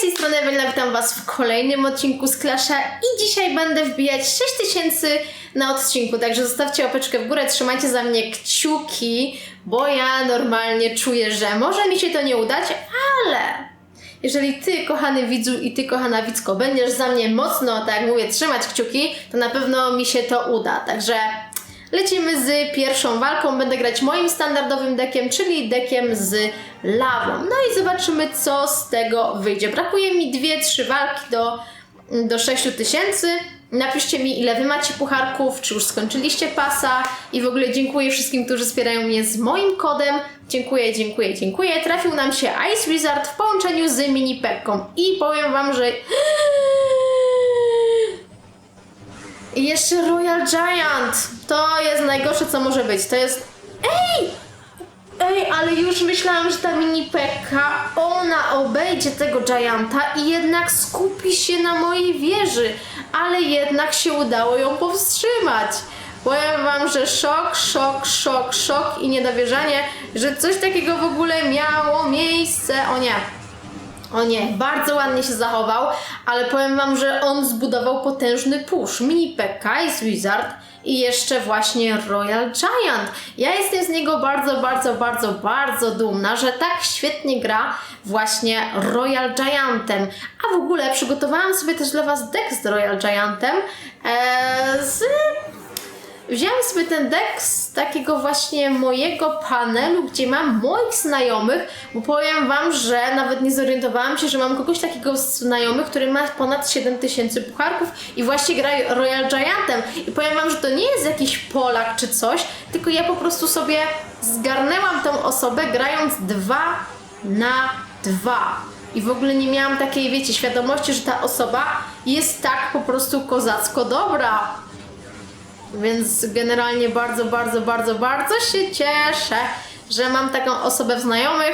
z tej strony Ewelina, witam Was w kolejnym odcinku z Klasza i dzisiaj będę wbijać 6000 na odcinku, także zostawcie łapeczkę w górę, trzymajcie za mnie kciuki, bo ja normalnie czuję, że może mi się to nie udać, ale jeżeli Ty, kochany widzu i Ty, kochana widzko, będziesz za mnie mocno, tak jak mówię, trzymać kciuki, to na pewno mi się to uda, także Lecimy z pierwszą walką. Będę grać moim standardowym dekiem, czyli dekiem z lawą. No i zobaczymy, co z tego wyjdzie. Brakuje mi dwie, trzy walki do, do 6000 tysięcy. Napiszcie mi, ile wy macie pucharków, czy już skończyliście pasa. I w ogóle dziękuję wszystkim, którzy wspierają mnie z moim kodem. Dziękuję, dziękuję, dziękuję. Trafił nam się Ice Wizard w połączeniu z mini Pekką. I powiem wam, że... I jeszcze Royal Giant. To jest najgorsze, co może być. To jest. Ej! Ej, ale już myślałam, że ta mini Pekka, ona obejdzie tego Gianta i jednak skupi się na mojej wieży. Ale jednak się udało ją powstrzymać. Powiem wam, że szok, szok, szok, szok i niedowierzanie, że coś takiego w ogóle miało miejsce. O nie. O nie, bardzo ładnie się zachował, ale powiem wam, że on zbudował potężny push. Mini Pekka jest Wizard i jeszcze właśnie Royal Giant. Ja jestem z niego bardzo, bardzo, bardzo, bardzo dumna, że tak świetnie gra właśnie Royal Giantem. A w ogóle przygotowałam sobie też dla was deck z Royal Giantem eee, z Wziąłem sobie ten deck z takiego właśnie mojego panelu, gdzie mam moich znajomych, bo powiem wam, że nawet nie zorientowałam się, że mam kogoś takiego znajomych, który ma ponad 7000 pucharków i właśnie gra Royal Giantem. I powiem wam, że to nie jest jakiś Polak czy coś, tylko ja po prostu sobie zgarnęłam tą osobę grając 2 na 2. I w ogóle nie miałam takiej, wiecie, świadomości, że ta osoba jest tak po prostu kozacko dobra. Więc generalnie bardzo, bardzo, bardzo, bardzo się cieszę, że mam taką osobę w znajomych.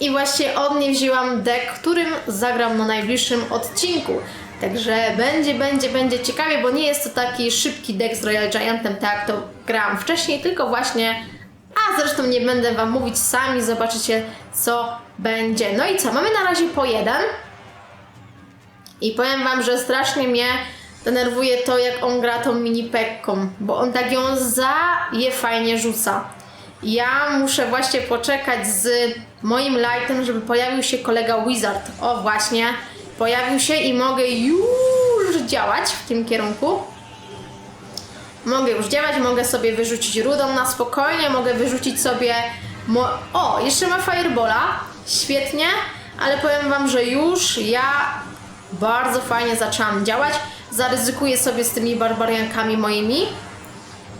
I właśnie od niej wzięłam deck, którym zagram na najbliższym odcinku. Także będzie, będzie, będzie ciekawie, bo nie jest to taki szybki deck z Royal Giantem, tak jak to grałam wcześniej, tylko właśnie. A zresztą nie będę Wam mówić, sami zobaczycie, co będzie. No i co? Mamy na razie po jeden. I powiem Wam, że strasznie mnie denerwuje to, jak on gra tą mini pekką, bo on tak ją za je fajnie rzuca. Ja muszę właśnie poczekać z moim lightem, żeby pojawił się kolega Wizard. O, właśnie, pojawił się i mogę już działać w tym kierunku. Mogę już działać, mogę sobie wyrzucić rudą na spokojnie, mogę wyrzucić sobie. O, jeszcze ma Firebola, świetnie, ale powiem Wam, że już ja bardzo fajnie zaczęłam działać. Zaryzykuję sobie z tymi barbariankami moimi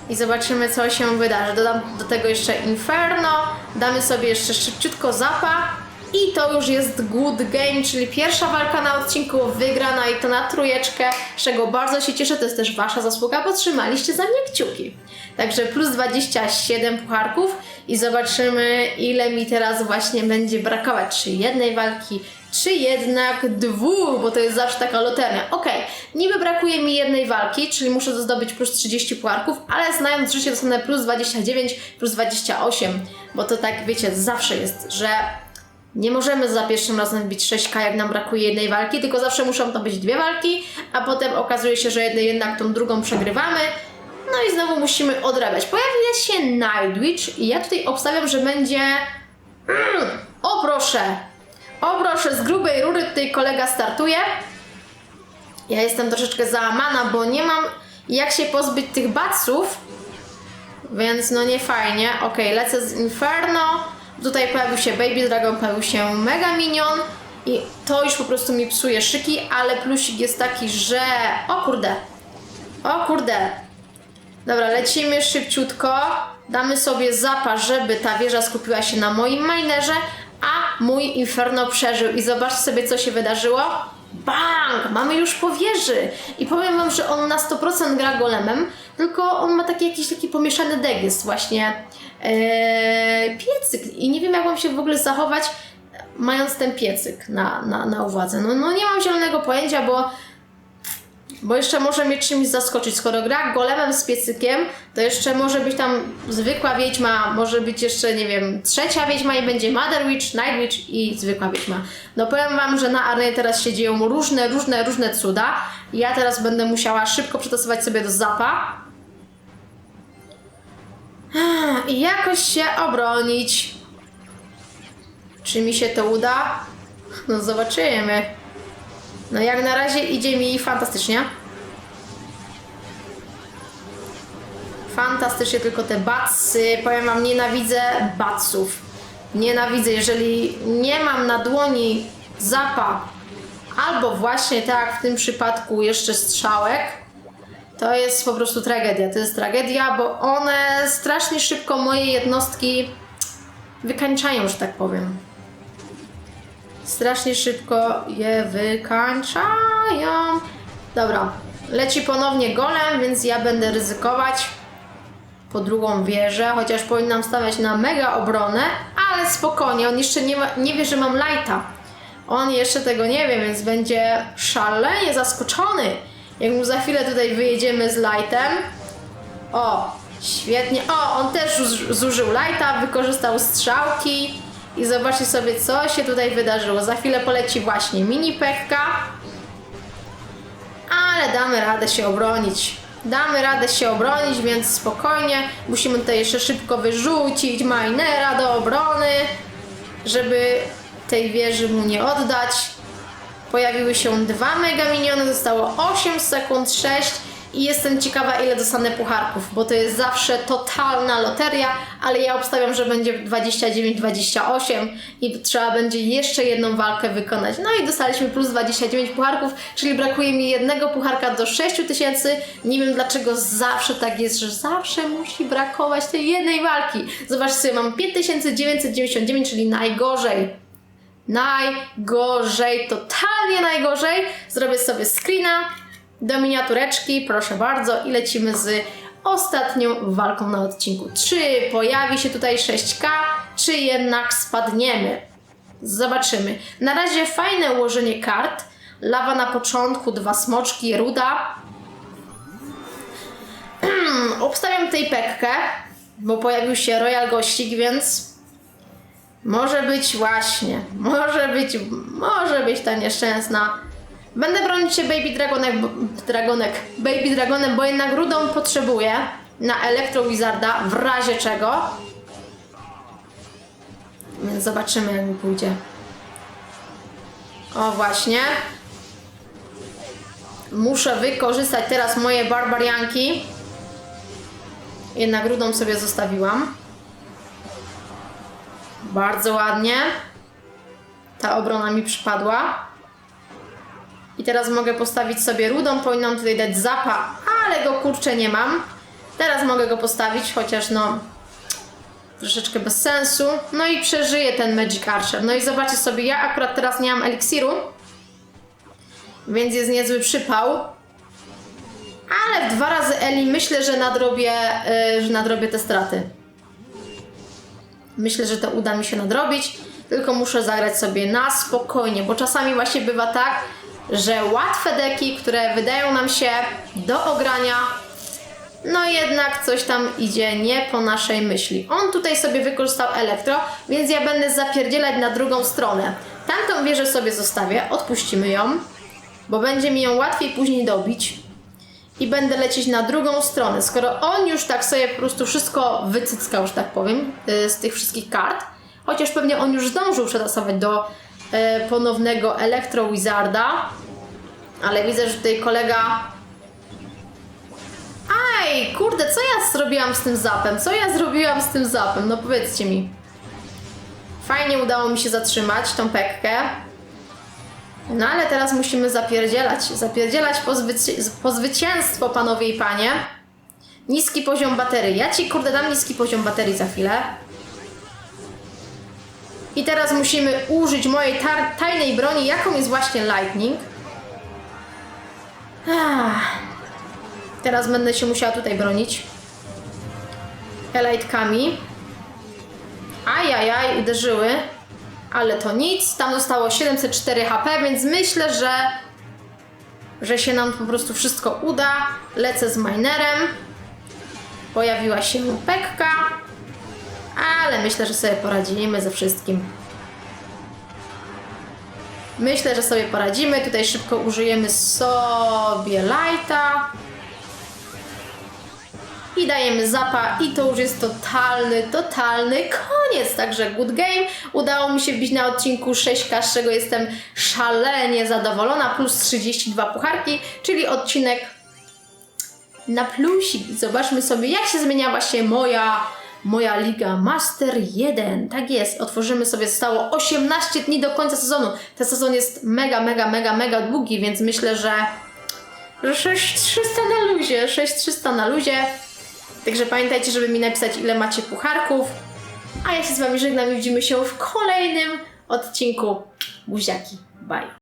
i zobaczymy, co się wydarzy. Dodam do tego jeszcze Inferno, damy sobie jeszcze szybciutko zapa i to już jest good game, czyli pierwsza walka na odcinku wygrana i to na trójeczkę, z czego bardzo się cieszę, to jest też Wasza zasługa, bo trzymaliście za mnie kciuki. Także plus 27 pucharków i zobaczymy, ile mi teraz właśnie będzie brakować, czy jednej walki, czy jednak dwóch, bo to jest zawsze taka loteria. Okej, niby brakuje mi jednej walki, czyli muszę zdobyć plus 30 pucharków, ale znając życie dostanę plus 29, plus 28, bo to tak, wiecie, zawsze jest, że nie możemy za pierwszym razem wbić 6K, jak nam brakuje jednej walki, tylko zawsze muszą to być dwie walki, a potem okazuje się, że jednak tą drugą przegrywamy. No i znowu musimy odrabiać. Pojawia się Nightwitch i ja tutaj obstawiam, że będzie... Mm, o proszę! O proszę, z grubej rury tutaj kolega startuje. Ja jestem troszeczkę załamana, bo nie mam jak się pozbyć tych baców. Więc no nie fajnie. Ok, lecę z Inferno. Tutaj pojawił się Baby Dragon, pojawił się Mega Minion. I to już po prostu mi psuje szyki, ale plusik jest taki, że... O kurde. O kurde. Dobra, lecimy szybciutko. Damy sobie zapa, żeby ta wieża skupiła się na moim minerze, a mój Inferno przeżył. I zobaczcie sobie, co się wydarzyło. Bang! Mamy już po wieży. I powiem wam, że on na 100% gra golemem, tylko on ma taki jakiś taki pomieszany deck, jest właśnie ee, piecyk. I nie wiem, jak mam się w ogóle zachować, mając ten piecyk na, na, na uwadze. No, no nie mam zielonego pojęcia, bo Bo jeszcze może mnie czymś zaskoczyć. Skoro gra golemem z piecykiem, to jeszcze może być tam zwykła wiedźma, może być jeszcze, nie wiem, trzecia wiedźma i będzie Mother Witch, Night Witch i zwykła wiedźma. No powiem wam, że na arenie teraz się dzieją różne, różne, różne cuda. Ja teraz będę musiała szybko przetasować sobie do zapa. I jakoś się obronić. Czy mi się to uda? No zobaczymy. No jak na razie idzie mi fantastycznie. Fantastycznie, tylko te batsy, powiem wam, nienawidzę batsów. Nienawidzę, jeżeli nie mam na dłoni zapa, albo właśnie tak w tym przypadku jeszcze strzałek, to jest po prostu tragedia. To jest tragedia, bo one strasznie szybko moje jednostki wykańczają, że tak powiem. Strasznie szybko je wykańczają. Dobra, leci ponownie golem, więc ja będę ryzykować po drugą wieżę, chociaż powinnam stawiać na mega obronę, ale spokojnie, on jeszcze nie, ma, nie wie, że mam lighta. On jeszcze tego nie wie, więc będzie szalenie zaskoczony, jak mu za chwilę tutaj wyjedziemy z lightem. O, świetnie. O, on też zuż- zużył lighta, wykorzystał strzałki i zobaczcie sobie, co się tutaj wydarzyło. Za chwilę poleci właśnie mini pekka, ale damy radę się obronić. Damy radę się obronić, więc spokojnie. Musimy tutaj jeszcze szybko wyrzucić minera do obrony, żeby tej wieży mu nie oddać. Pojawiły się dwa mega miniony, zostało 8 sekund, 6 i jestem ciekawa ile dostanę pucharków, bo to jest zawsze totalna loteria, ale ja obstawiam, że będzie 29-28 i trzeba będzie jeszcze jedną walkę wykonać. No i dostaliśmy plus 29 pucharków, czyli brakuje mi jednego pucharka do 6000. Nie wiem dlaczego zawsze tak jest, że zawsze musi brakować tej jednej walki. Zobaczcie mam 5999, czyli najgorzej. Najgorzej, totalnie najgorzej. Zrobię sobie screena do miniatureczki, proszę bardzo, i lecimy z ostatnią walką na odcinku. Czy pojawi się tutaj 6K, czy jednak spadniemy? Zobaczymy. Na razie fajne ułożenie kart. Lawa na początku, dwa smoczki, ruda. Obstawiam tej pekkę, bo pojawił się Royal Gościk, więc może być właśnie, może być, może być ta nieszczęsna. Będę bronić się Baby Dragonek, Dragonek, Baby Dragonem, bo jednak rudą potrzebuję na Elektro Wizarda, w razie czego. Więc zobaczymy jak mi pójdzie. O właśnie. Muszę wykorzystać teraz moje barbarianki. Jednak rudą sobie zostawiłam. Bardzo ładnie. Ta obrona mi przypadła. I teraz mogę postawić sobie rudą, powinnam tutaj dać zapa, ale go kurczę nie mam. Teraz mogę go postawić, chociaż no troszeczkę bez sensu. No i przeżyję ten Magic Archer. No i zobaczcie sobie, ja akurat teraz nie mam eliksiru, więc jest niezły przypał. Ale w dwa razy Eli myślę, że nadrobię, yy, że nadrobię te straty. Myślę, że to uda mi się nadrobić, tylko muszę zagrać sobie na spokojnie, bo czasami właśnie bywa tak, że łatwe deki, które wydają nam się do ogrania, no jednak coś tam idzie nie po naszej myśli. On tutaj sobie wykorzystał elektro, więc ja będę zapierdzielać na drugą stronę. Tamtą wieżę sobie zostawię, odpuścimy ją, bo będzie mi ją łatwiej później dobić. I będę lecieć na drugą stronę. Skoro on już tak sobie po prostu wszystko wycyckał, że tak powiem, y, z tych wszystkich kart, chociaż pewnie on już zdążył przetasować do y, ponownego Elektro Wizarda, ale widzę, że tutaj kolega. Aj, kurde, co ja zrobiłam z tym zapem? Co ja zrobiłam z tym zapem? No powiedzcie mi. Fajnie udało mi się zatrzymać tą pekkę. No ale teraz musimy zapierdzielać. Zapierdzielać po, zwyci- po zwycięstwo, panowie i panie. Niski poziom baterii. Ja ci kurde dam niski poziom baterii za chwilę. I teraz musimy użyć mojej tajnej broni, jaką jest właśnie Lightning. Teraz będę się musiała tutaj bronić. Elajtkami. Ajajaj, uderzyły. Ale to nic. Tam zostało 704 HP, więc myślę, że że się nam po prostu wszystko uda. Lecę z minerem. Pojawiła się Pekka. Ale myślę, że sobie poradzimy ze wszystkim. Myślę, że sobie poradzimy. Tutaj szybko użyjemy sobie lighta. I dajemy zapa i to już jest totalny, totalny koniec. Także good game. Udało mi się wbić na odcinku 6K, z czego jestem szalenie zadowolona. Plus 32 pucharki, czyli odcinek na plusik. Zobaczmy sobie, jak się zmieniała się moja, moja Liga Master 1. Tak jest, otworzymy sobie, zostało 18 dni do końca sezonu. Ten sezon jest mega, mega, mega, mega długi, więc myślę, że, że 6300 na luzie, 6300 na luzie. Także pamiętajcie, żeby mi napisać, ile macie pucharków. A ja się z Wami żegnam i widzimy się w kolejnym odcinku. Buziaki, bye.